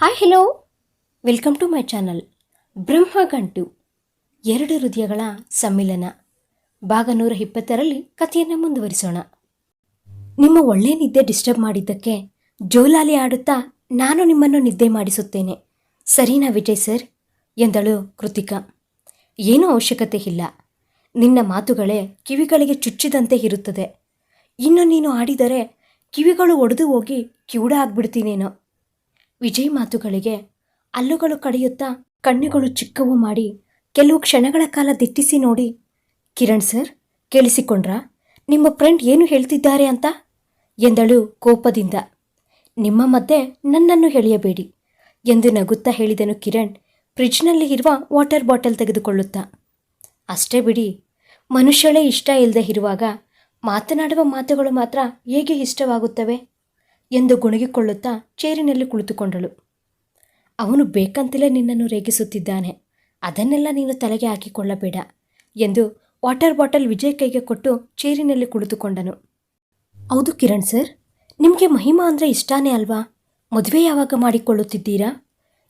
Hi hello welcome to my channel Brahmagantu ಎರಡು ಹೃದಯಗಳ ಸಮ್ಮಿಲನ. ಭಾಗ ನೂರ ಇಪ್ಪತ್ತರಲ್ಲಿ ಕಥೆಯನ್ನು ಮುಂದುವರಿಸೋಣ. ನಿಮ್ಮ ಒಳ್ಳೆಯ ನಿದ್ದೆ ಡಿಸ್ಟರ್ಬ್ ಮಾಡಿದ್ದಕ್ಕೆ ಜೋಲಾಲಿ ಆಡುತ್ತಾ ನಾನು ನಿಮ್ಮನ್ನು ನಿದ್ದೆ ಮಾಡಿಸುತ್ತೇನೆ. ಸರಿನಾ ವಿಜಯ್ ಸರ್ ಎಂದಳು ಕೃತಿಕಾ. ಏನೂ ಅವಶ್ಯಕತೆ ಇಲ್ಲ. ನಿನ್ನ ಮಾತುಗಳೇ ಕಿವಿಗಳಿಗೆ ಚುಚ್ಚಿದಂತೆ ಇರುತ್ತದೆ. ಇನ್ನು ನೀನು ಆಡಿದರೆ ಕಿವಿಗಳು ಒಡೆದು ಹೋಗಿ ಕಿವುಡ ಆಗ್ಬಿಡ್ತೀನೇನೋ ವಿಜಯ್ ಮಾತುಗಳಿಗೆ ಹಲ್ಲುಗಳು ಕಡಿಯುತ್ತಾ ಕಣ್ಣುಗಳು ಚಿಕ್ಕವು ಮಾಡಿ ಕೆಲವು ಕ್ಷಣಗಳ ಕಾಲ ದಿಟ್ಟಿಸಿ ನೋಡಿ, ಕಿರಣ್ ಸರ್, ಕೇಳಿಸಿಕೊಂಡ್ರಾ? ನಿಮ್ಮ ಫ್ರೆಂಡ್ ಏನು ಹೇಳ್ತಿದ್ದಾರೆ ಅಂತ? ಎಂದಳು ಕೋಪದಿಂದ. ನಿಮ್ಮ ಮಧ್ಯೆ ನನ್ನನ್ನು ಎಳೆಯಬೇಡಿ ಎಂದು ನಗುತ್ತಾ ಹೇಳಿದನು ಕಿರಣ್ ಫ್ರಿಡ್ಜ್ನಲ್ಲಿ ಇರುವ ವಾಟರ್ ಬಾಟಲ್ ತೆಗೆದುಕೊಳ್ಳುತ್ತಾ. ಅಷ್ಟೇ ಬಿಡಿ, ಮನುಷ್ಯಳೇ ಇಷ್ಟ ಇಲ್ಲದೆ ಇರುವಾಗ ಮಾತನಾಡುವ ಮಾತುಗಳು ಮಾತ್ರ ಹೇಗೆ ಇಷ್ಟವಾಗುತ್ತವೆ? ಎಂದು ಗುಣಗಿಕೊಳ್ಳುತ್ತಾ ಚೇರಿನಲ್ಲಿ ಕುಳಿತುಕೊಂಡಳು. ಅವನು ಬೇಕಂತಲೇ ನಿನ್ನನ್ನು ರೇಗಿಸುತ್ತಿದ್ದಾನೆ. ಅದನ್ನೆಲ್ಲ ನೀನು ತಲೆಗೆ ಹಾಕಿಕೊಳ್ಳಬೇಡ ಎಂದು ವಾಟರ್ ಬಾಟಲ್ ವಿಜಯ್ ಕೈಗೆ ಕೊಟ್ಟು ಚೇರಿನಲ್ಲಿ ಕುಳಿತುಕೊಂಡನು. ಹೌದು ಕಿರಣ್ ಸರ್, ನಿಮಗೆ ಮಹಿಮಾ ಅಂದರೆ ಇಷ್ಟಾನೇ ಅಲ್ವಾ? ಮದುವೆ ಯಾವಾಗ ಮಾಡಿಕೊಳ್ಳುತ್ತಿದ್ದೀರಾ?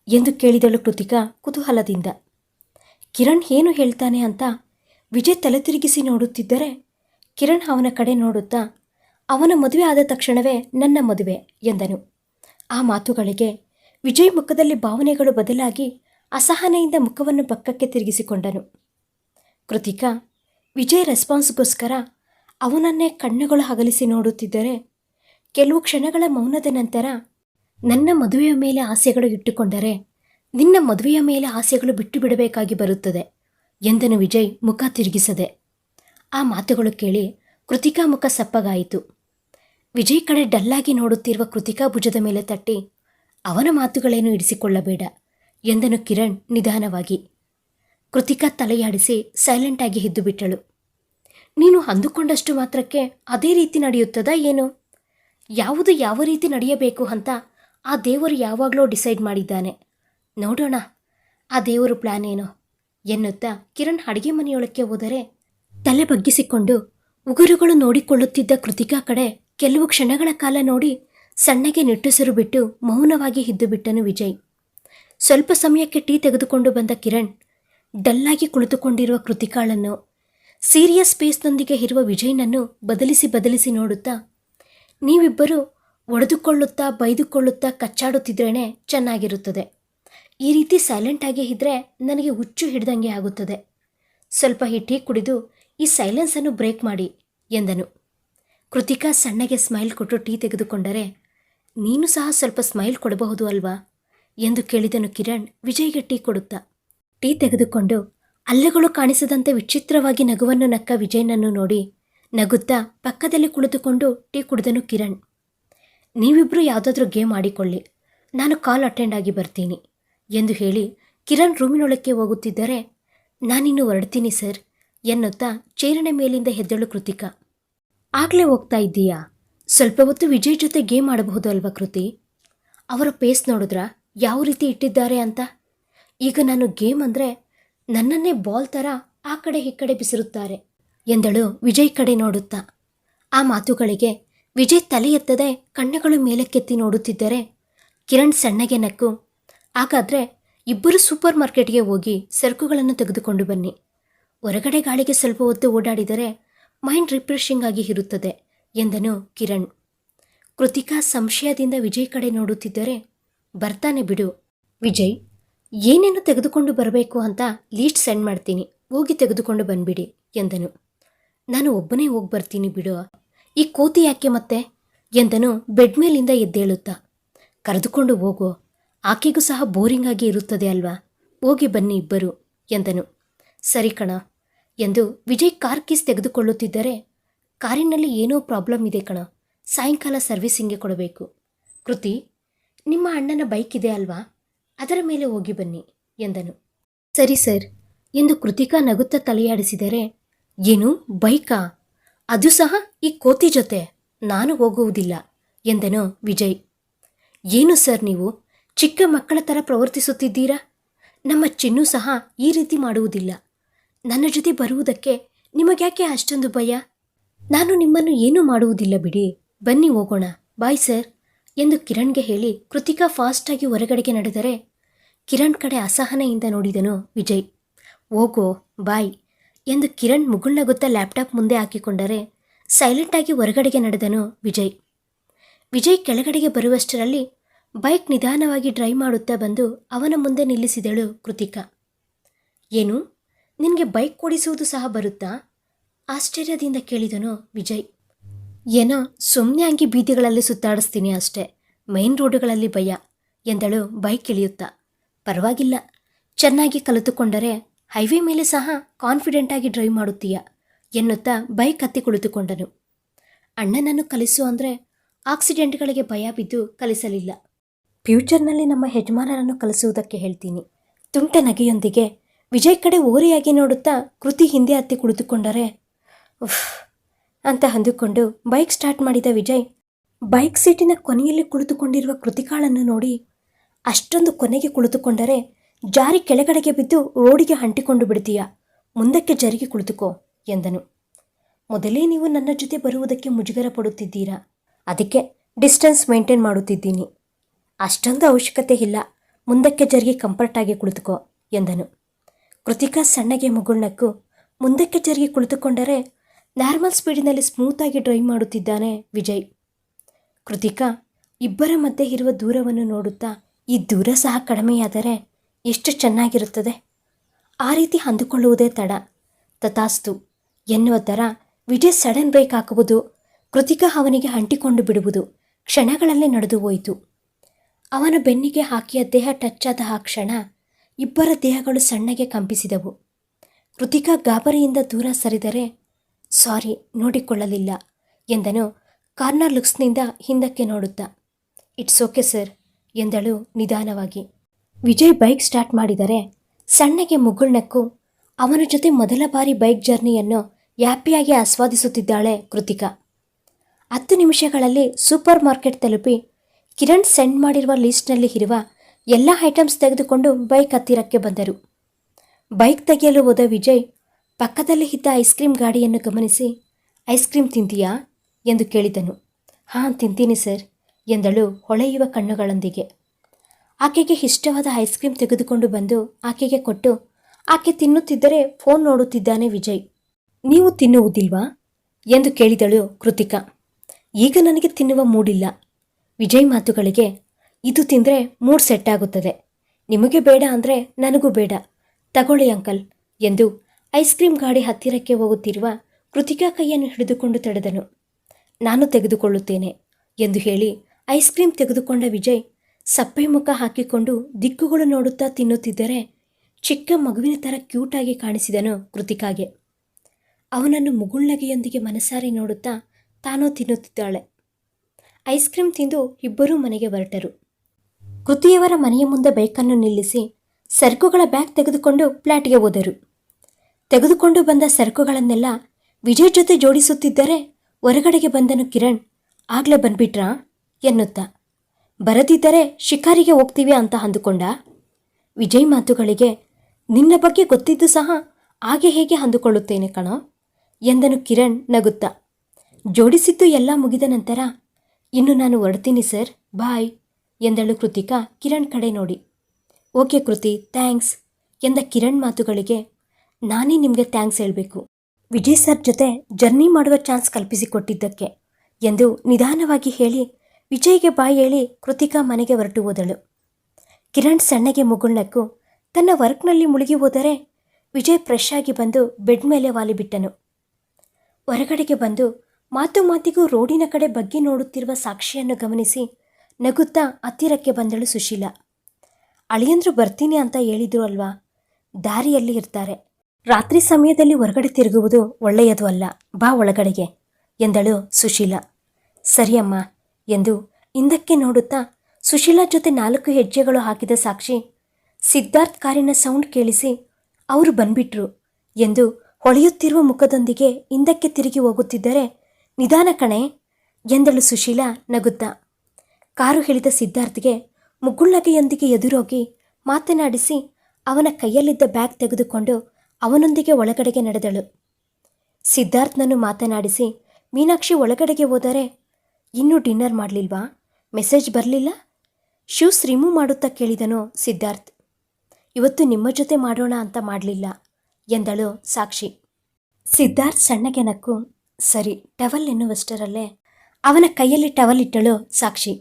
ಎಂದು ಕೇಳಿದಳು ಕೃತಿಕಾ ಕುತೂಹಲದಿಂದ. ಕಿರಣ್ ಏನು ಹೇಳ್ತಾನೆ ಅಂತ ವಿಜಯ್ ತಲೆ ತಿರುಗಿಸಿ ನೋಡುತ್ತಿದ್ದರೆ ಕಿರಣ್ ಅವನ ಕಡೆ ನೋಡುತ್ತಾ ಅವನ ಮದುವೆ ಆದ ತಕ್ಷಣವೇ ನನ್ನ ಮದುವೆ ಎಂದನು. ಆ ಮಾತುಗಳಿಗೆ ವಿಜಯ್ ಮುಖದಲ್ಲಿ ಭಾವನೆಗಳು ಬದಲಾಗಿ ಅಸಹನೆಯಿಂದ ಮುಖವನ್ನು ಪಕ್ಕಕ್ಕೆ ತಿರುಗಿಸಿಕೊಂಡನು. ಕೃತಿಕಾ, ವಿಜಯ್ ರೆಸ್ಪಾನ್ಸ್ಗೋಸ್ಕರ ಅವನನ್ನೇ ಕಣ್ಣುಗಳು ಹಗಲಿಸಿ ನೋಡುತ್ತಿದ್ದರೆ ಕೆಲವು ಕ್ಷಣಗಳ ಮೌನದ ನಂತರ ನನ್ನ ಮದುವೆಯ ಮೇಲೆ ಆಸೆಗಳು ಇಟ್ಟುಕೊಂಡರೆ ನಿನ್ನ ಮದುವೆಯ ಮೇಲೆ ಆಸೆಗಳು ಬಿಟ್ಟು ಬಿಡಬೇಕಾಗಿ ಬರುತ್ತದೆ ಎಂದನು ವಿಜಯ್ ಮುಖ ತಿರುಗಿಸದೆ. ಆ ಮಾತುಗಳು ಕೇಳಿ ಕೃತಿಕಾ ಮುಖ ಸಪ್ಪಗಾಯಿತು. ವಿಜಯ್ ಕಡೆ ಡಲ್ಲಾಗಿ ನೋಡುತ್ತಿರುವ ಕೃತಿಕಾ ಭುಜದ ಮೇಲೆ ತಟ್ಟಿ, ಅವನ ಮಾತುಗಳೇನು ಇಡಿಸಿಕೊಳ್ಳಬೇಡ ಎಂದನು ಕಿರಣ್ ನಿಧಾನವಾಗಿ. ಕೃತಿಕಾ ತಲೆಯಾಡಿಸಿ ಸೈಲೆಂಟಾಗಿ ಎದ್ದು ಬಿಟ್ಟಳು. ನೀನು ಅಂದುಕೊಂಡಷ್ಟು ಮಾತ್ರಕ್ಕೆ ಅದೇ ರೀತಿ ನಡೆಯುತ್ತದಾ ಏನು? ಯಾವುದು ಯಾವ ರೀತಿ ನಡೆಯಬೇಕು ಅಂತ ಆ ದೇವರು ಯಾವಾಗಲೂ ಡಿಸೈಡ್ ಮಾಡಿದ್ದಾನೆ. ನೋಡೋಣ, ಆ ದೇವರು ಪ್ಲಾನ್ ಏನು? ಎನ್ನುತ್ತಾ ಕಿರಣ್ ಅಡಿಗೆ ಮನೆಯೊಳಕ್ಕೆ ಹೋದರೆ ತಲೆ ಬಗ್ಗಿಸಿಕೊಂಡು ಉಗುರುಗಳು ನೋಡಿಕೊಳ್ಳುತ್ತಿದ್ದ ಕೃತಿಕಾ ಕಡೆ ಕೆಲವು ಕ್ಷಣಗಳ ಕಾಲ ನೋಡಿ ಸಣ್ಣಗೆ ನಿಟ್ಟುಸಿರು ಬಿಟ್ಟು ಮೌನವಾಗಿ ಹಿದ್ದುಬಿಟ್ಟನು ವಿಜಯ್. ಸ್ವಲ್ಪ ಸಮಯಕ್ಕೆ ಟೀ ತೆಗೆದುಕೊಂಡು ಬಂದ ಕಿರಣ್ ಡಲ್ಲಾಗಿ ಕುಳಿತುಕೊಂಡಿರುವ ಕೃತಿಕಾಳನ್ನು, ಸೀರಿಯಸ್ ಫೇಸ್ನೊಂದಿಗೆ ಇರುವ ವಿಜಯ್ನನ್ನು ಬದಲಿಸಿ ಬದಲಿಸಿ ನೋಡುತ್ತಾ, ನೀವಿಬ್ಬರು ಒಡೆದುಕೊಳ್ಳುತ್ತಾ ಬೈದುಕೊಳ್ಳುತ್ತಾ ಕಚ್ಚಾಡುತ್ತಿದ್ರೇ ಚೆನ್ನಾಗಿರುತ್ತದೆ. ಈ ರೀತಿ ಸೈಲೆಂಟಾಗಿ ಇದ್ದರೆ ನನಗೆ ಹುಚ್ಚು ಹಿಡ್ದಂಗೆ ಆಗುತ್ತದೆ. ಸ್ವಲ್ಪ ಈ ಟೀ ಕುಡಿದು ಈ ಸೈಲೆನ್ಸನ್ನು ಬ್ರೇಕ್ ಮಾಡಿ ಎಂದನು. ಕೃತಿಕಾ ಸಣ್ಣಗೆ ಸ್ಮೈಲ್ ಕೊಟ್ಟು ಟೀ ತೆಗೆದುಕೊಂಡರೆ, ನೀನು ಸಹ ಸ್ವಲ್ಪ ಸ್ಮೈಲ್ ಕೊಡಬಹುದು ಅಲ್ವಾ? ಎಂದು ಕೇಳಿದನು ಕಿರಣ್ ವಿಜಯ್ಗೆ ಟೀ ಕೊಡುತ್ತಾ. ಟೀ ತೆಗೆದುಕೊಂಡು ಅಲ್ಲೆಗಳು ಕಾಣಿಸದಂತೆ ವಿಚಿತ್ರವಾಗಿ ನಗುವನ್ನು ನಕ್ಕ ವಿಜಯ್ನನ್ನು ನೋಡಿ ನಗುತ್ತಾ ಪಕ್ಕದಲ್ಲಿ ಕುಳಿತುಕೊಂಡು ಟೀ ಕುಡಿದನು ಕಿರಣ್. ನೀವಿಬ್ಬರು ಯಾವುದಾದ್ರೂ ಗೇಮ್ ಆಡಿಕೊಳ್ಳಿ. ನಾನು ಕಾಲ್ ಅಟೆಂಡ್ ಆಗಿ ಬರ್ತೀನಿ ಎಂದು ಹೇಳಿ ಕಿರಣ್ ರೂಮಿನೊಳಕ್ಕೆ ಹೋಗುತ್ತಿದ್ದರೆ, ನಾನಿನ್ನು ಹೊರಡ್ತೀನಿ ಸರ್ ಎನ್ನುತ್ತಾ ಚೇರಣೆ ಮೇಲಿಂದ ಹೆದ್ದಳು ಕೃತಿಕಾ. ಆಗಲೇ ಹೋಗ್ತಾ ಇದ್ದೀಯಾ? ಸ್ವಲ್ಪ ಹೊತ್ತು ವಿಜಯ್ ಜೊತೆ ಗೇಮ್ ಆಡಬಹುದು ಅಲ್ವಾ ಕೃತಿ? ಅವರ ಪೇಸ್ ನೋಡಿದ್ರಾ? ಯಾವ ರೀತಿ ಇಟ್ಟಿದ್ದಾರೆ ಅಂತ? ಈಗ ನಾನು ಗೇಮ್ ಅಂದರೆ ನನ್ನನ್ನೇ ಬಾಲ್ ಥರ ಆ ಕಡೆ ಈ ಕಡೆ ಬಿಸಿರುತ್ತಾರೆ ಎಂದಳು ವಿಜಯ್ ಕಡೆ ನೋಡುತ್ತಾ. ಆ ಮಾತುಗಳಿಗೆ ವಿಜಯ್ ತಲೆ ಎತ್ತದೆ ಕಣ್ಣುಗಳು ಮೇಲಕ್ಕೆತ್ತಿ ನೋಡುತ್ತಿದ್ದರೆ ಕಿರಣ್ ಸಣ್ಣಗೆ ನಕ್ಕು. ಹಾಗಾದರೆ ಇಬ್ಬರು ಸೂಪರ್ ಮಾರ್ಕೆಟ್ಗೆ ಹೋಗಿ ಸರಕುಗಳನ್ನು ತೆಗೆದುಕೊಂಡು ಬನ್ನಿ. ಹೊರಗಡೆ ಗಾಳಿಗೆ ಸ್ವಲ್ಪ ಹೊತ್ತು ಓಡಾಡಿದರೆ ಮೈಂಡ್ ರಿಫ್ರೆಶಿಂಗ್ ಆಗಿ ಇರುತ್ತದೆ ಎಂದನು ಕಿರಣ್. ಕೃತಿಕಾ ಸಂಶಯದಿಂದ ವಿಜಯ್ ಕಡೆ ನೋಡುತ್ತಿದ್ದರೆ, ಬರ್ತಾನೆ ಬಿಡು. ವಿಜಯ್, ಏನೇನು ತೆಗೆದುಕೊಂಡು ಬರಬೇಕು ಅಂತ ಲೀಸ್ಟ್ ಸೆಂಡ್ ಮಾಡ್ತೀನಿ, ಹೋಗಿ ತೆಗೆದುಕೊಂಡು ಬಂದ್ಬಿಡಿ ಎಂದನು. ನಾನು ಒಬ್ಬನೇ ಹೋಗಿ ಬರ್ತೀನಿ ಬಿಡು. ಈ ಕೋತಿ ಯಾಕೆ ಮತ್ತೆ? ಎಂದನು ಬೆಡ್ ಮೇಲಿಂದ ಎದ್ದೇಳುತ್ತಾ. ಕರೆದುಕೊಂಡು ಹೋಗು. ಆಕೆಗೂ ಸಹ ಬೋರಿಂಗ್ ಆಗಿ ಇರುತ್ತದೆ ಅಲ್ವಾ? ಹೋಗಿ ಬನ್ನಿ ಇಬ್ಬರು ಎಂದನು. ಸರಿ ಕಣ. ಎಂದು ವಿಜಯ್ ಕಾರ್ ಕೀಸ್ ತೆಗೆದುಕೊಳ್ಳುತ್ತಿದ್ದರೆ ಕಾರಿನಲ್ಲಿ ಏನೋ ಪ್ರಾಬ್ಲಮ್ ಇದೆ ಕಣ. ಸಾಯಂಕಾಲ ಸರ್ವಿಸಿಂಗ್ಗೆ ಕೊಡಬೇಕು. ಕೃತಿ, ನಿಮ್ಮ ಅಣ್ಣನ ಬೈಕ್ ಇದೆ ಅಲ್ವಾ? ಅದರ ಮೇಲೆ ಹೋಗಿ ಬನ್ನಿ ಎಂದನು. ಸರಿ ಸರ್ ಎಂದು ಕೃತಿಕಾ ನಗುತ್ತಾ ತಲೆಯಾಡಿಸಿದರೆ, ಏನು, ಬೈಕಾ? ಅದು ಸಹ ಈ ಕೋತಿ ಜೊತೆ, ನಾನು ಹೋಗುವುದಿಲ್ಲ ಎಂದನು ವಿಜಯ್. ಏನು ಸರ್ ನೀವು, ಚಿಕ್ಕ ಮಕ್ಕಳ ಥರ ಪ್ರವರ್ತಿಸುತ್ತಿದ್ದೀರಾ? ನಮ್ಮ ಚಿನ್ನು ಸಹ ಈ ರೀತಿ ಮಾಡುವುದಿಲ್ಲ. ನನ್ನ ಜೊತೆ ಬರುವುದಕ್ಕೆ ನಿಮಗ್ಯಾಕೆ ಅಷ್ಟೊಂದು ಭಯ? ನಾನು ನಿಮ್ಮನ್ನು ಏನೂ ಮಾಡುವುದಿಲ್ಲ ಬಿಡಿ. ಬನ್ನಿ ಹೋಗೋಣ. ಬಾಯ್ ಸರ್ ಎಂದು ಕಿರಣ್ಗೆ ಹೇಳಿ ಕೃತಿಕಾ ಫಾಸ್ಟಾಗಿ ಹೊರಗಡೆಗೆ ನಡೆದರೆ ಕಿರಣ್ ಕಡೆ ಅಸಹನೆಯಿಂದ ನೋಡಿದನು ವಿಜಯ್. ಹೋಗೋ, ಬಾಯ್ ಎಂದು ಕಿರಣ್ ಮುಗುಳ್ನಗುತ್ತಾ ಲ್ಯಾಪ್ಟಾಪ್ ಮುಂದೆ ಹಾಕಿಕೊಂಡರೆ ಸೈಲೆಂಟಾಗಿ ಹೊರಗಡೆಗೆ ನಡೆದನು ವಿಜಯ್. ವಿಜಯ್ ಕೆಳಗಡೆಗೆ ಬರುವಷ್ಟರಲ್ಲಿ ಬೈಕ್ ನಿಧಾನವಾಗಿ ಡ್ರೈವ್ ಮಾಡುತ್ತಾ ಬಂದು ಅವನ ಮುಂದೆ ನಿಲ್ಲಿಸಿದಳು ಕೃತಿಕಾ. ಏನು? ನಿನಗೆ ಬೈಕ್ ಓಡಿಸುವುದು ಸಹ ಬರುತ್ತಾ? ಆಶ್ಚರ್ಯದಿಂದ ಕೇಳಿದನು ವಿಜಯ್. ಏನೋ ಸುಮ್ಮನೆ ಅಂಗಿ ಬೀದಿಗಳಲ್ಲಿ ಸುತ್ತಾಡಿಸ್ತೀನಿ ಅಷ್ಟೇ ಮೈನ್ ರೋಡುಗಳಲ್ಲಿ ಭಯ ಎಂದಳು ಬೈಕ್ ಇಳಿಯುತ್ತಾ. ಪರವಾಗಿಲ್ಲ, ಚೆನ್ನಾಗಿ ಕಲಿತುಕೊಂಡರೆ ಹೈವೇ ಮೇಲೆ ಸಹ ಕಾನ್ಫಿಡೆಂಟಾಗಿ ಡ್ರೈವ್ ಮಾಡುತ್ತೀಯ ಎನ್ನುತ್ತಾ ಬೈಕ್ ಹತ್ತಿ ಕುಳಿತುಕೊಂಡನು. ಅಣ್ಣನನ್ನು ಕಲಿಸು ಅಂದರೆ ಆಕ್ಸಿಡೆಂಟ್ಗಳಿಗೆ ಭಯ ಬಿದ್ದು ಕಲಿಸಲಿಲ್ಲ. ಫ್ಯೂಚರ್ನಲ್ಲಿ ನಮ್ಮ ಯಜಮಾನರನ್ನು ಕಲಿಸುವುದಕ್ಕೆ ಹೇಳ್ತೀನಿ. ತುಂಟ ನಗೆಯೊಂದಿಗೆ ವಿಜಯ್ ಕಡೆ ಓರೆಯಾಗಿ ನೋಡುತ್ತಾ ಕೃತಿ ಹಿಂದೆ ಹತ್ತಿ ಕುಳಿತುಕೊಂಡರೆ, ಉಫ್, ಅಂತ ಅಂದುಕೊಂಡು ಬೈಕ್ ಸ್ಟಾರ್ಟ್ ಮಾಡಿದ ವಿಜಯ್ ಬೈಕ್ ಸೀಟಿನ ಕೊನೆಯಲ್ಲಿ ಕುಳಿತುಕೊಂಡಿರುವ ಕೃತಿಕಾಳನ್ನು ನೋಡಿ ಅಷ್ಟೊಂದು ಕೊನೆಗೆ ಕುಳಿತುಕೊಂಡರೆ, ಜಾರಿ ಕೆಳಗಡೆಗೆ ಬಿದ್ದು ರೋಡಿಗೆ ಅಂಟಿಕೊಂಡು ಬಿಡ್ತೀಯ? ಮುಂದಕ್ಕೆ ಜರುಗಿ ಕುಳಿತುಕೋ, ಎಂದನು. ಮೊದಲೇ ನೀವು ನನ್ನ ಜೊತೆ ಬರುವುದಕ್ಕೆ ಮುಜುಗರ ಪಡುತ್ತಿದ್ದೀರಾ? ಅದಕ್ಕೆ ಡಿಸ್ಟೆನ್ಸ್ ಮೇಂಟೈನ್ ಮಾಡುತ್ತಿದ್ದೀನಿ. ಅಷ್ಟೊಂದು ಅವಶ್ಯಕತೆ ಇಲ್ಲ. ಮುಂದಕ್ಕೆ ಜರುಗಿ ಕಂಫರ್ಟಾಗಿ ಕುಳಿತುಕೋ, ಎಂದನು. ಕೃತಿಕಾ ಸಣ್ಣಗೆ ಮುಗುಳ್ನಕ್ಕು ಮುಂದಕ್ಕೆ ಜರುಗಿ ಕುಳಿತುಕೊಂಡರೆ ನಾರ್ಮಲ್ ಸ್ಪೀಡಿನಲ್ಲಿ ಸ್ಮೂತಾಗಿ ಡ್ರೈವ್ ಮಾಡುತ್ತಿದ್ದಾನೆ ವಿಜಯ್. ಕೃತಿಕಾ ಇಬ್ಬರ ಮಧ್ಯೆ ಇರುವ ದೂರವನ್ನು ನೋಡುತ್ತಾ ಈ ದೂರ ಸಹ ಕಡಿಮೆಯಾದರೆ ಎಷ್ಟು ಚೆನ್ನಾಗಿರುತ್ತದೆ. ಆ ರೀತಿ ಅಂದುಕೊಳ್ಳುವುದೇ ತಡ. ತಥಾಸ್ತು ಎನ್ನುವ ಥರ ವಿಜಯ್ ಸಡನ್ ಬ್ರೇಕ್ ಹಾಕುವುದು ಕೃತಿಕಾ ಅವನಿಗೆ ಅಂಟಿಕೊಂಡು ಬಿಡುವುದು ಕ್ಷಣಗಳಲ್ಲೇ ನಡೆದು ಹೋಯಿತು. ಅವನ ಬೆನ್ನಿಗೆ ಹಾಕಿಯ ದೇಹ ಟಚ್ ಆದ ಆ ಕ್ಷಣ ಇಬ್ಬರ ದೇಹಗಳು ಸಣ್ಣಗೆ ಕಂಪಿಸಿದವು. ಕೃತಿಕಾ ಗಾಬರಿಯಿಂದ ದೂರ ಸರಿದರೆ, ಸಾರಿ, ನೋಡಿಕೊಳ್ಳಲಿಲ್ಲ ಎಂದನು ಕಾರ್ನರ್ ಲುಕ್ಸ್ನಿಂದ ಹಿಂದಕ್ಕೆ ನೋಡುತ್ತಾ. ಇಟ್ಸ್ ಓಕೆ ಸರ್ ಎಂದಳು ನಿಧಾನವಾಗಿ. ವಿಜಯ್ ಬೈಕ್ ಸ್ಟಾರ್ಟ್ ಮಾಡಿದರೆ, ಸಣ್ಣಗೆ ಮುಗುಳ್ನಕ್ಕೂ ಅವನ ಜೊತೆ ಮೊದಲ ಬಾರಿ ಬೈಕ್ ಜರ್ನಿಯನ್ನು ಹ್ಯಾಪಿಯಾಗಿ ಆಸ್ವಾದಿಸುತ್ತಿದ್ದಾಳೆ ಕೃತಿಕಾ. ಹತ್ತು ನಿಮಿಷಗಳಲ್ಲಿ ಸೂಪರ್ ಮಾರ್ಕೆಟ್ ತಲುಪಿ ಕಿರಣ್ ಸೆಂಡ್ ಮಾಡಿರುವ ಲಿಸ್ಟ್ನಲ್ಲಿ ಇರುವ ಎಲ್ಲ ಐಟಮ್ಸ್ ತೆಗೆದುಕೊಂಡು ಬೈಕ್ ಹತ್ತಿರಕ್ಕೆ ಬಂದರು. ಬೈಕ್ ತೆಗೆಯಲು ಹೋದ ವಿಜಯ್, ಪಕ್ಕದಲ್ಲಿ ಇದ್ದ ಐಸ್ ಕ್ರೀಮ್ ಗಾಡಿಯನ್ನು ಗಮನಿಸಿ ಐಸ್ ಕ್ರೀಮ್ ತಿಂತೀಯಾ? ಎಂದು ಕೇಳಿದನು. ಹಾಂ, ತಿಂತೀನಿ ಸರ್ ಎಂದಳು ಹೊಳೆಯುವ ಕಣ್ಣುಗಳೊಂದಿಗೆ. ಆಕೆಗೆ ಇಷ್ಟವಾದ ಐಸ್ ಕ್ರೀಮ್ ತೆಗೆದುಕೊಂಡು ಬಂದು ಆಕೆಗೆ ಕೊಟ್ಟು, ಆಕೆ ತಿನ್ನುತ್ತಿದ್ದರೆ ಫೋನ್ ನೋಡುತ್ತಿದ್ದಾನೆ ವಿಜಯ್. ನೀವು ತಿನ್ನುವುದಿಲ್ವಾ? ಎಂದು ಕೇಳಿದಳು ಕೃತಿಕಾ. ಈಗ ನನಗೆ ತಿನ್ನುವ ಮೂಡಿಲ್ಲ. ವಿಜಯ್ ಮಾತುಗಳಿಗೆ ಇದು ತಿಂದರೆ ಮೂಡ್ ಸೆಟ್ ಆಗುತ್ತದೆ. ನಿಮಗೆ ಬೇಡ ಅಂದರೆ ನನಗೂ ಬೇಡ. ತಗೊಳ್ಳಿ ಅಂಕಲ್ ಎಂದು ಐಸ್ ಕ್ರೀಮ್ ಗಾಡಿ ಹತ್ತಿರಕ್ಕೆ ಹೋಗುತ್ತಿರುವ ಕೃತಿಕಾ ಕೈಯನ್ನು ಹಿಡಿದುಕೊಂಡು ತಡೆದನು. ನಾನು ತೆಗೆದುಕೊಳ್ಳುತ್ತೇನೆ ಎಂದು ಹೇಳಿ ಐಸ್ ಕ್ರೀಮ್ ತೆಗೆದುಕೊಂಡ ವಿಜಯ್ ಸಪ್ಪೆ ಮುಖ ಹಾಕಿಕೊಂಡು ದಿಕ್ಕುಗಳು ನೋಡುತ್ತಾ ತಿನ್ನುತ್ತಿದ್ದರೆ ಚಿಕ್ಕ ಮಗುವಿನ ಥರ ಕ್ಯೂಟಾಗಿ ಕಾಣಿಸಿದನು ಕೃತಿಕಾಗೆ. ಅವನನ್ನು ಮುಗುಳ್ನಗೆಯೊಂದಿಗೆ ಮನಸಾರಿ ನೋಡುತ್ತಾ ತಾನೂ ತಿನ್ನುತ್ತಿದ್ದಾಳೆ. ಐಸ್ ಕ್ರೀಮ್ ತಿಂದು ಇಬ್ಬರೂ ಮನೆಗೆ ಹೊರಟರು. ಕೃತಿಯವರ ಮನೆಯ ಮುಂದೆ ಬೈಕನ್ನು ನಿಲ್ಲಿಸಿ ಸರಕುಗಳ ಬ್ಯಾಗ್ ತೆಗೆದುಕೊಂಡು ಫ್ಲ್ಯಾಟ್ಗೆ ಹೋದರು. ತೆಗೆದುಕೊಂಡು ಬಂದ ಸರಕುಗಳನ್ನೆಲ್ಲ ವಿಜಯ್ ಜೊತೆ ಜೋಡಿಸುತ್ತಿದ್ದರೆ ಹೊರಗಡೆಗೆ ಬಂದನು ಕಿರಣ್, ಆಗ್ಲೇ ಬಂದ್ಬಿಟ್ರಾ ಎನ್ನುತ್ತಾ. ಬರದಿದ್ದರೆ ಶಿಕಾರಿಗೆ ಹೋಗ್ತೀವಿ ಅಂತ ಅಂದುಕೊಂಡ. ವಿಜಯ್ ಮಾತುಗಳಿಗೆ, ನಿನ್ನ ಬಗ್ಗೆ ಗೊತ್ತಿದ್ದು ಸಹ ಹಾಗೆ ಹೇಗೆ ಅಂದುಕೊಳ್ಳುತ್ತೇನೆ ಕಣೋ ಎಂದನು ಕಿರಣ್ ನಗುತ್ತಾ. ಜೋಡಿಸಿದ್ದು ಎಲ್ಲ ಮುಗಿದ ನಂತರ, ಇನ್ನು ನಾನು ಹೊರಡ್ತೀನಿ ಸರ್, ಬಾಯ್. ಎಂದಳು ಕೃತಿಕಾ ಕಿರಣ್ ಕಡೆ ನೋಡಿ. ಓಕೆ ಕೃತಿ, ಥ್ಯಾಂಕ್ಸ್. ಎಂದ ಕಿರಣ್ ಮಾತುಗಳಿಗೆ, ನಾನೇ ನಿಮಗೆ ಥ್ಯಾಂಕ್ಸ್ ಹೇಳಬೇಕು. ವಿಜಯ್ ಸರ್ ಜೊತೆ ಜರ್ನಿ ಮಾಡುವ ಚಾನ್ಸ್ ಕಲ್ಪಿಸಿಕೊಟ್ಟಿದ್ದಕ್ಕೆ ಎಂದು ನಿಧಾನವಾಗಿ ಹೇಳಿ, ವಿಜಯ್ಗೆ ಬಾಯಿ ಹೇಳಿ ಕೃತಿಕಾ ಮನೆಗೆ ಹೊರಟು ಹೋದಳು. ಕಿರಣ್ ಸಣ್ಣಗೆ ಮುಗುಳ್ನಕ್ಕು ತನ್ನ ವರ್ಕ್ನಲ್ಲಿ ಮುಳುಗಿ ಹೋದರೆ ವಿಜಯ್ ಫ್ರೆಶ್ ಆಗಿ ಬಂದು ಬೆಡ್ ಮೇಲೆ ವಾಲಿಬಿಟ್ಟನು ಹೊರಗಡೆಗೆ ಬಂದು ಮಾತು ಮಾತಿಗೂ ರೋಡಿನ ಕಡೆ ಬಗ್ಗೆ ನೋಡುತ್ತಿರುವ ಸಾಕ್ಷಿಯನ್ನು ಗಮನಿಸಿ ನಗುತ್ತಾ ಹತ್ತಿರಕ್ಕೆ ಬಂದಳು ಸುಶೀಲ. ಅಳಿಯಂದ್ರು ಬರ್ತೀನಿ ಅಂತ ಹೇಳಿದ್ರು ಅಲ್ವಾ? ದಾರಿಯಲ್ಲಿ ಇರ್ತಾರೆ. ರಾತ್ರಿ ಸಮಯದಲ್ಲಿ ಹೊರಗಡೆ ತಿರುಗುವುದು ಒಳ್ಳೆಯದು ಅಲ್ಲ. ಬಾ ಒಳಗಡೆಗೆ, ಎಂದಳು ಸುಶೀಲ. ಸರಿಯಮ್ಮ ಎಂದು ಹಿಂದಕ್ಕೆ ನೋಡುತ್ತಾ ಸುಶೀಲಾ ಜೊತೆ ನಾಲ್ಕು ಹೆಜ್ಜೆಗಳು ಹಾಕಿದ ಸಾಕ್ಷಿ ಸಿದ್ಧಾರ್ಥ್ ಕಾರಿನ ಸೌಂಡ್ ಕೇಳಿಸಿ, ಅವರು ಬಂದ್ಬಿಟ್ರು, ಎಂದು ಹೊಳೆಯುತ್ತಿರುವ ಮುಖದೊಂದಿಗೆ ಹಿಂದಕ್ಕೆ ತಿರುಗಿ ಹೋಗುತ್ತಿದ್ದರೆ, ನಿಧಾನ ಕಣೆ, ಎಂದಳು ಸುಶೀಲಾ ನಗುತ್ತಾ. ಕಾರು ಹಿಡಿದ ಸಿದ್ಧಾರ್ಥ್ಗೆ ಮುಗುಳ್ನಗೆಯೊಂದಿಗೆ ಎದುರೋಗಿ ಮಾತನಾಡಿಸಿ ಅವನ ಕೈಯಲ್ಲಿದ್ದ ಬ್ಯಾಗ್ ತೆಗೆದುಕೊಂಡು ಅವನೊಂದಿಗೆ ಒಳಗಡೆಗೆ ನಡೆದಳು. ಸಿದ್ಧಾರ್ಥ್ನನ್ನು ಮಾತನಾಡಿಸಿ, ಮೀನಾಕ್ಷಿ ಒಳಗಡೆಗೆ ಹೋದರೆ ಇನ್ನೂ ಡಿನ್ನರ್ ಮಾಡಲಿಲ್ವಾ? ಮೆಸೇಜ್ ಬರಲಿಲ್ಲ? ಶೂಸ್ ರಿಮೂವ್ ಮಾಡುತ್ತಾ ಕೇಳಿದನು ಸಿದ್ಧಾರ್ಥ್. ಇವತ್ತು ನಿಮ್ಮ ಜೊತೆ ಮಾಡೋಣ ಅಂತ ಮಾಡಲಿಲ್ಲ, ಎಂದಳು ಸಾಕ್ಷಿ. ಸಿದ್ಧಾರ್ಥ್ ಸಣ್ಣಗೆ ನಕ್ಕು, ಸರಿ, ಟವಲ್ ಎನ್ನುವಷ್ಟರಲ್ಲೇ ಅವನ ಕೈಯಲ್ಲಿ ಟವಲ್ ಇಟ್ಟಳು ಸಾಕ್ಷಿ.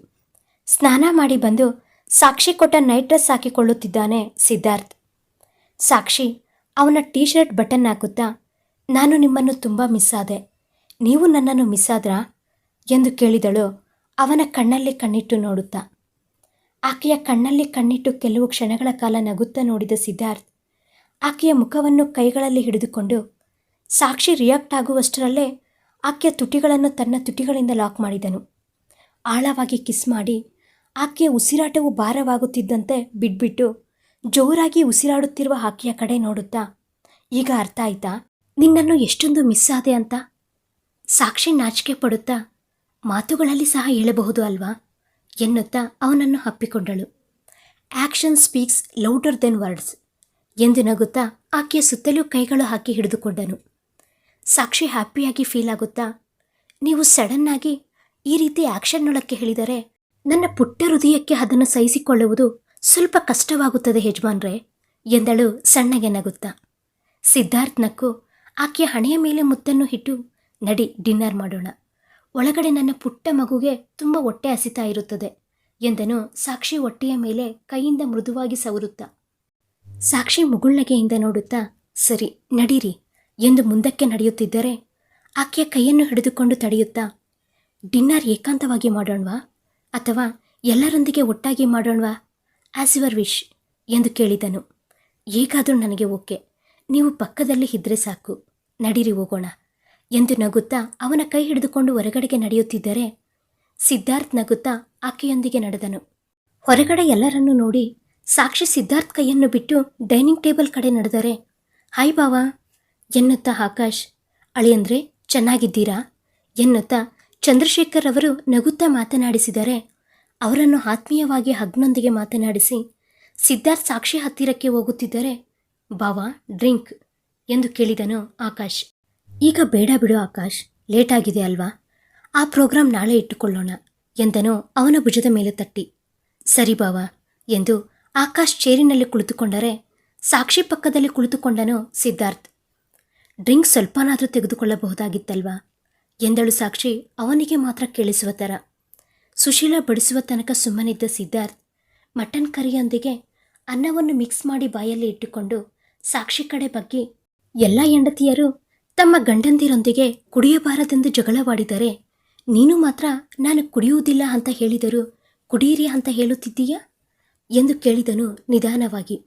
ಸ್ನಾನ ಮಾಡಿ ಬಂದು ಸಾಕ್ಷಿ ಕೊಟ್ಟ ನೈಟ್ ಡ್ರೆಸ್ ಹಾಕಿಕೊಳ್ಳುತ್ತಿದ್ದಾನೆ ಸಿದ್ಧಾರ್ಥ್. ಸಾಕ್ಷಿ, ಅವನ ಟೀ ಶರ್ಟ್ ಬಟನ್ ಹಾಕುತ್ತಾ, ನಾನು ನಿಮ್ಮನ್ನು ತುಂಬ ಮಿಸ್ ಆದೆ. ನೀವು ನನ್ನನ್ನು ಮಿಸ್ ಆದ್ರಾ? ಎಂದು ಕೇಳಿದಳು ಅವನ ಕಣ್ಣಲ್ಲಿ ಕಣ್ಣಿಟ್ಟು ನೋಡುತ್ತಾ. ಆಕೆಯ ಕಣ್ಣಲ್ಲಿ ಕಣ್ಣಿಟ್ಟು ಕೆಲವು ಕ್ಷಣಗಳ ಕಾಲ ನಗುತ್ತಾ ನೋಡಿದ ಸಿದ್ಧಾರ್ಥ್, ಆಕೆಯ ಮುಖವನ್ನು ಕೈಗಳಲ್ಲಿ ಹಿಡಿದುಕೊಂಡು, ಸಾಕ್ಷಿ ರಿಯಾಕ್ಟ್ ಆಗುವಷ್ಟರಲ್ಲೇ ಆಕೆಯ ತುಟಿಗಳನ್ನು ತನ್ನ ತುಟಿಗಳಿಂದ ಲಾಕ್ ಮಾಡಿದನು. ಆಳವಾಗಿ ಕಿಸ್ ಮಾಡಿ ಆಕೆಯ ಉಸಿರಾಟವು ಭಾರವಾಗುತ್ತಿದ್ದಂತೆ ಬಿಟ್ಬಿಟ್ಟು ಜೋರಾಗಿ ಉಸಿರಾಡುತ್ತಿರುವ ಆಕೆಯ ಕಡೆ ನೋಡುತ್ತಾ, ಈಗ ಅರ್ಥ ಆಯ್ತಾ? ನಿನ್ನನ್ನು ಎಷ್ಟೊಂದು ಮಿಸ್ ಆದೆ ಅಂತ? ಸಾಕ್ಷಿ ನಾಚಿಕೆ ಪಡುತ್ತಾ, ಮಾತುಗಳಲ್ಲಿ ಸಹ ಹೇಳಬಹುದು ಅಲ್ವಾ? ಎನ್ನುತ್ತಾ ಅವನನ್ನು ಹಪ್ಪಿಕೊಂಡಳು action speaks louder than words ಎಂದು ನಗುತ್ತಾ ಆಕೆಯ ಸುತ್ತಲೂ ಕೈಗಳು ಹಾಕಿ ಹಿಡಿದುಕೊಂಡನು. ಸಾಕ್ಷಿ ಹ್ಯಾಪಿಯಾಗಿ ಫೀಲ್ ಆಗುತ್ತಾ, ನೀವು ಸಡನ್ನಾಗಿ ಈ ರೀತಿ ಆ್ಯಕ್ಷನ್ನೊಳಕ್ಕೆ ಹೇಳಿದರೆ ನನ್ನ ಪುಟ್ಟ ಹೃದಯಕ್ಕೆ ಅದನ್ನು ಸಹಿಸಿಕೊಳ್ಳುವುದು ಸ್ವಲ್ಪ ಕಷ್ಟವಾಗುತ್ತದೆ ಯಜಮಾನ್ರೆ, ಎಂದಳು ಸಣ್ಣಗೆ ನಗುತ್ತಾ. ಸಿದ್ಧಾರ್ಥ್ ನಕ್ಕು ಆಕೆಯ ಹಣೆಯ ಮೇಲೆ ಮುತ್ತನ್ನು ಇಟ್ಟು ನಡಿ, ಡಿನ್ನರ್ ಮಾಡೋಣ. ಒಳಗಡೆ ನನ್ನ ಪುಟ್ಟ ಮಗುಗೆ ತುಂಬ ಹೊಟ್ಟೆ ಹಸಿತಾ ಇರುತ್ತದೆ, ಎಂದನು ಸಾಕ್ಷಿ ಹೊಟ್ಟೆಯ ಮೇಲೆ ಕೈಯಿಂದ ಮೃದುವಾಗಿ ಸವರುತ್ತಾ. ಸಾಕ್ಷಿ ಮುಗುಳ್ನಗೆಯಿಂದ ನೋಡುತ್ತಾ, ಸರಿ, ನಡೀರಿ, ಎಂದು ಮುಂದಕ್ಕೆ ನಡೆಯುತ್ತಿದ್ದರೆ ಆಕೆಯ ಕೈಯನ್ನು ಹಿಡಿದುಕೊಂಡು ತಡೆಯುತ್ತಾ, ಡಿನ್ನರ್ ಏಕಾಂತವಾಗಿ ಮಾಡೋಣವಾ? ಅಥವಾ ಎಲ್ಲರೊಂದಿಗೆ ಒಟ್ಟಾಗಿ ಮಾಡೋಣವಾ? ಆಸ್ ಯುವರ್ ವಿಶ್ ಎಂದು ಕೇಳಿದನು. ಹೇಗಾದರೂ ನನಗೆ ಓಕೆ. ನೀವು ಪಕ್ಕದಲ್ಲಿ ಇದ್ರೆ ಸಾಕು. ನಡೀರಿ ಹೋಗೋಣ, ಎಂದು ನಗುತ್ತಾ ಅವನ ಕೈ ಹಿಡಿದುಕೊಂಡು ಹೊರಗಡೆಗೆ ನಡೆಯುತ್ತಿದ್ದರೆ ಸಿದ್ಧಾರ್ಥ್ ನಗುತ್ತಾ ಆಕೆಯೊಂದಿಗೆ ನಡೆದನು. ಹೊರಗಡೆ ಎಲ್ಲರನ್ನು ನೋಡಿ ಸಾಕ್ಷಿ ಸಿದ್ಧಾರ್ಥ್ ಕೈಯನ್ನು ಬಿಟ್ಟು ಡೈನಿಂಗ್ ಟೇಬಲ್ ಕಡೆ ನಡೆದರೆ, ಹಾಯ್ ಬಾವಾ, ಎನ್ನುತ್ತಾ ಆಕಾಶ್, ಅಳಿಯಂದ್ರೆ ಚೆನ್ನಾಗಿದ್ದೀರಾ? ಎನ್ನುತ್ತಾ ಚಂದ್ರಶೇಖರ್ ಅವರು ನಗುತ್ತಾ ಮಾತನಾಡಿಸಿದರೆ ಅವರನ್ನು ಆತ್ಮೀಯವಾಗಿ ಹಗ್ನೊಂದಿಗೆ ಮಾತನಾಡಿಸಿ, ಸಿದ್ಧಾರ್ಥ್ ಸಾಕ್ಷಿ ಹತ್ತಿರಕ್ಕೆ ಹೋಗುತ್ತಿದ್ದರೆ, ಬಾವಾ, ಡ್ರಿಂಕ್ ಎಂದು ಕೇಳಿದನು ಆಕಾಶ್. ಈಗ ಬೇಡ ಬಿಡು ಆಕಾಶ್ ಲೇಟ್ ಆಗಿದೆ ಅಲ್ವಾ? ಆ ಪ್ರೋಗ್ರಾಂ ನಾಳೆ ಇಟ್ಟುಕೊಳ್ಳೋಣ ಎಂದನು ಅವನ ಭುಜದ ಮೇಲೆ ತಟ್ಟಿ. ಸರಿ ಬಾವಾ ಎಂದು ಆಕಾಶ್ ಚೇರಿನಲ್ಲಿ ಕುಳಿತುಕೊಂಡರೆ ಸಾಕ್ಷಿ ಪಕ್ಕದಲ್ಲಿ ಕುಳಿತುಕೊಂಡನು ಸಿದ್ಧಾರ್ಥ್. ಡ್ರಿಂಕ್ ಸ್ವಲ್ಪನಾದರೂ ತೆಗೆದುಕೊಳ್ಳಬಹುದಾಗಿತ್ತಲ್ವಾ? ಎಂದಳು ಸಾಕ್ಷಿ ಅವನಿಗೆ ಮಾತ್ರ ಕೇಳಿಸುವ ಥರ. ಸುಶೀಲ ಬಡಿಸುವ ತನಕ ಸುಮ್ಮನಿದ್ದ ಸಿದ್ಧಾರ್ಥ್, ಮಟನ್ ಕರಿಯೊಂದಿಗೆ ಅನ್ನವನ್ನು ಮಿಕ್ಸ್ ಮಾಡಿ ಬಾಯಲ್ಲಿ ಇಟ್ಟುಕೊಂಡು ಸಾಕ್ಷಿ ಕಡೆ ಬಗ್ಗಿ, ಎಲ್ಲ ಹೆಂಡತಿಯರು ತಮ್ಮ ಗಂಡಂದಿರೊಂದಿಗೆ ಕುಡಿಯಬಾರದೆಂದು ಜಗಳವಾಡಿದರೆ ನೀನು ಮಾತ್ರ ನಾನು ಕುಡಿಯುವುದಿಲ್ಲ ಅಂತ ಹೇಳಿದರು ಕುಡಿಯಿರಿ ಅಂತ ಹೇಳುತ್ತಿದ್ದೀಯಾ? ಎಂದು ಕೇಳಿದನು ನಿಧಾನವಾಗಿ.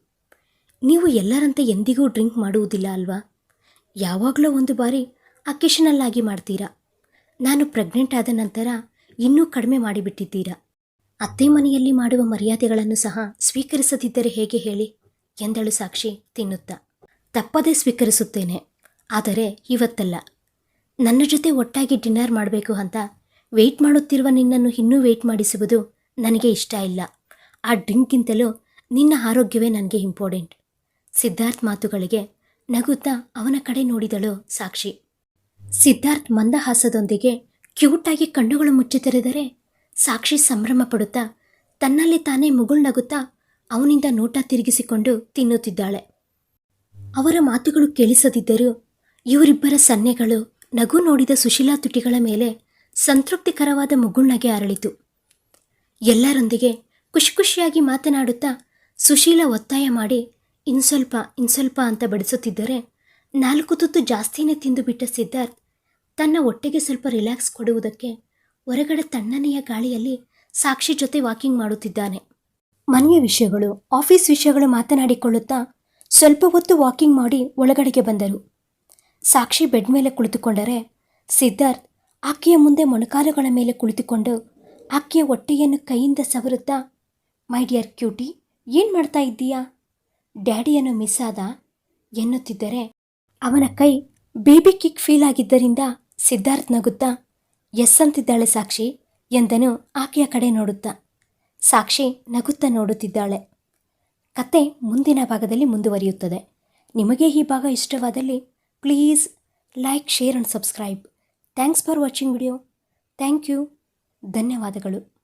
ನೀವು ಎಲ್ಲರಂತೆ ಎಂದಿಗೂ ಡ್ರಿಂಕ್ ಮಾಡುವುದಿಲ್ಲ ಅಲ್ವಾ? ಯಾವಾಗಲೂ ಒಂದು ಬಾರಿ ಅಕೇಶನಲ್ಲಾಗಿ ಮಾಡ್ತೀರಾ? ನಾನು ಪ್ರೆಗ್ನೆಂಟ್ ಆದ ನಂತರ ಇನ್ನೂ ಕಡಿಮೆ ಮಾಡಿಬಿಟ್ಟಿದ್ದೀರಾ? ಅತ್ತೆ ಮನೆಯಲ್ಲಿ ಮಾಡುವ ಮರ್ಯಾದೆಗಳನ್ನು ಸಹ ಸ್ವೀಕರಿಸದಿದ್ದರೆ ಹೇಗೆ ಹೇಳಿ? ಎಂದಳು ಸಾಕ್ಷಿ ತಿನ್ನುತ್ತಾ. ತಪ್ಪದೇ ಸ್ವೀಕರಿಸುತ್ತೇನೆ, ಆದರೆ ಇವತ್ತಲ್ಲ. ನನ್ನ ಜೊತೆ ಒಟ್ಟಾಗಿ ಡಿನ್ನರ್ ಮಾಡಬೇಕು ಅಂತ ವೆಯ್ಟ್ ಮಾಡುತ್ತಿರುವ ನಿನ್ನನ್ನು ಇನ್ನೂ ವೆಯ್ಟ್ ಮಾಡಿಸುವುದು ನನಗೆ ಇಷ್ಟ ಇಲ್ಲ. ಆ ಡ್ರಿಂಕ್ಗಿಂತಲೂ ನಿನ್ನ ಆರೋಗ್ಯವೇ ನನಗೆ ಇಂಪಾರ್ಟೆಂಟ್ ಸಿದ್ಧಾರ್ಥ್ ಮಾತುಗಳಿಗೆ ನಗುತ್ತಾ ಅವನ ಕಡೆ ನೋಡಿದಳು ಸಾಕ್ಷಿ. ಸಿದ್ಧಾರ್ಥ್ ಮಂದಹಾಸದೊಂದಿಗೆ ಕ್ಯೂಟಾಗಿ ಕಣ್ಣುಗಳು ಮುಚ್ಚಿ ತೆರೆದರೆ ಸಾಕ್ಷಿ ಸಂಭ್ರಮ ಪಡುತ್ತಾ ತನ್ನಲ್ಲಿ ತಾನೇ ಮುಗುಳ್ನಗುತ್ತಾ ಅವನಿಂದ ನೋಟ ತಿರುಗಿಸಿಕೊಂಡು ತಿನ್ನುತ್ತಿದ್ದಾಳೆ. ಅವರ ಮಾತುಗಳು ಕೇಳಿಸದಿದ್ದರೂ ಇವರಿಬ್ಬರ ಸನ್ನೆಗಳು ನಗು ನೋಡಿದ ಸುಶೀಲಾ ತುಟಿಗಳ ಮೇಲೆ ಸಂತೃಪ್ತಿಕರವಾದ ಮುಗುಳ್ನಗೆ ಅರಳಿತು. ಎಲ್ಲರೊಂದಿಗೆ ಖುಷಿ ಖುಷಿಯಾಗಿ ಮಾತನಾಡುತ್ತಾ ಸುಶೀಲ ಒತ್ತಾಯ ಮಾಡಿ, ಇನ್ಸ್ವಲ್ಪ ಇನ್ಸ್ವಲ್ಪ ಅಂತ ಬಡಿಸುತ್ತಿದ್ದರೆ ನಾಲ್ಕು ತುತ್ತು ಜಾಸ್ತಿನೇ ತಿಂದುಬಿಟ್ಟ ಸಿದ್ಧಾರ್ಥ್ ತನ್ನ ಹೊಟ್ಟೆಗೆ ಸ್ವಲ್ಪ ರಿಲ್ಯಾಕ್ಸ್ ಕೊಡುವುದಕ್ಕೆ ಹೊರಗಡೆ ತಣ್ಣನೆಯ ಗಾಳಿಯಲ್ಲಿ ಸಾಕ್ಷಿ ಜೊತೆ ವಾಕಿಂಗ್ ಮಾಡುತ್ತಿದ್ದಾನೆ. ಮನೆಯ ವಿಷಯಗಳು, ಆಫೀಸ್ ವಿಷಯಗಳು ಮಾತನಾಡಿಕೊಳ್ಳುತ್ತಾ ಸ್ವಲ್ಪ ಹೊತ್ತು ವಾಕಿಂಗ್ ಮಾಡಿ ಒಳಗಡೆಗೆ ಬಂದರು. ಸಾಕ್ಷಿ ಬೆಡ್ ಮೇಲೆ ಕುಳಿತುಕೊಂಡರೆ ಸಿದ್ಧಾರ್ಥ್ ಆಕೆಯ ಮುಂದೆ ಮೊಣಕಾಲುಗಳ ಮೇಲೆ ಕುಳಿತುಕೊಂಡು ಆಕೆಯ ಹೊಟ್ಟೆಯನ್ನು ಕೈಯಿಂದ ಸವರುತ್ತಾ, ಮೈ ಡಿಯರ್ ಕ್ಯೂಟಿ, ಏನು ಮಾಡ್ತಾ ಇದ್ದೀಯಾ? ಡ್ಯಾಡಿಯನ್ನು ಮಿಸ್ ಆದ? ಎನ್ನುತ್ತಿದ್ದರೆ ಅವನ ಕೈ ಬೇಬಿ ಕಿಕ್ ಫೀಲ್ ಆಗಿದ್ದರಿಂದ ಸಿದ್ಧಾರ್ಥ್ ನಗುತ್ತಾ, ಎಸ್ ಅಂತಿದ್ದಾಳೆ ಸಾಕ್ಷಿ ಎಂದನು ಆಕೆಯ ಕಡೆ ನೋಡುತ್ತಾ. ಸಾಕ್ಷಿ ನಗುತ್ತಾ ನೋಡುತ್ತಿದ್ದಾಳೆ. ಕತೆ ಮುಂದಿನ ಭಾಗದಲ್ಲಿ ಮುಂದುವರಿಯುತ್ತದೆ. ನಿಮಗೆ ಈ ಭಾಗ ಇಷ್ಟವಾದಲ್ಲಿ please like, share and subscribe. Thanks for watching video. Thank you. ಧನ್ಯವಾದಗಳು.